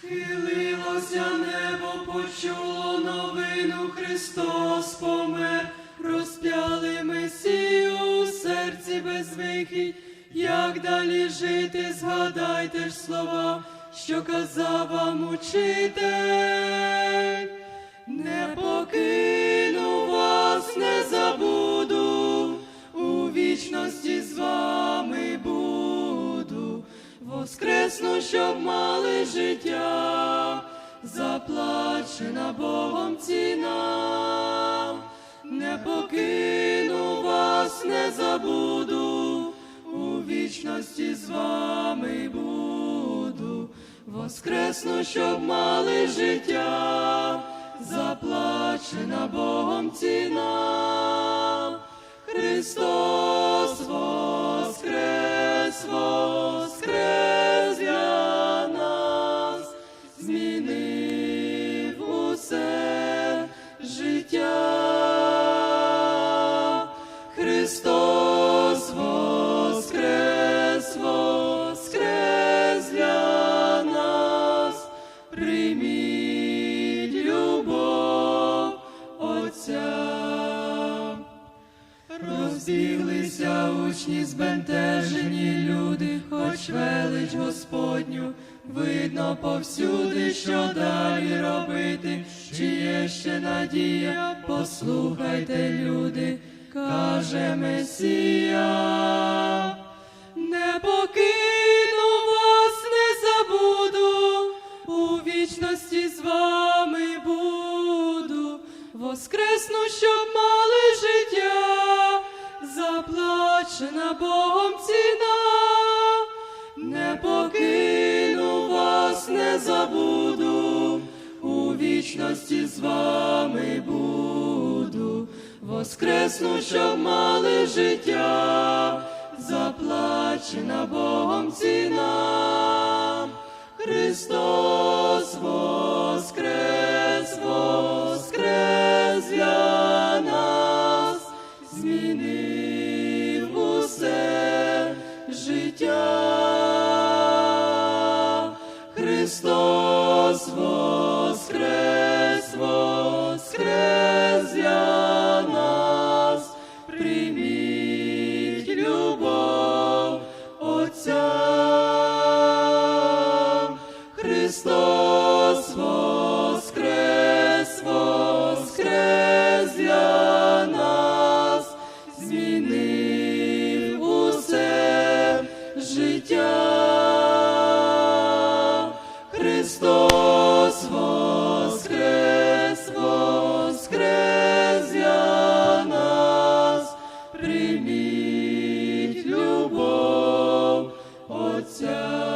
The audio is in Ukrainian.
Схилилося небо, почуло новину, Христос помер, розп'яли Месію у серці безвихідь. Як далі жити, згадайте ж слова, що казав вам учитель. Не покину вас, не забуду, у вічності з воскресну, щоб мали життя, заплачена Богом ціна, не покину вас, не забуду, у вічності з вами буду, воскресну, щоб мали життя, заплачена Богом ціна. Христос воскрес, Христос воскрес, воскрес нас, прийміть любов Отця. Розбіглися учні збентежені люди, хоч велич Господню, видно повсюди, що далі робити, чи є ще надія, послухайте, люди, каже Месія. Не покину вас, не забуду, у вічності з вами буду, воскресну, щоб мали життя, заплачена Богом ціна, не покину вас, не забуду, у вічності з вами воскресну, щоб мали життя, заплачена Богом ціна. Христос воскрес, воскрес для нас, змінив усе життя. Христос воскрес, воскрес Христос воскрес, воскрес нас, приміть любов Отця.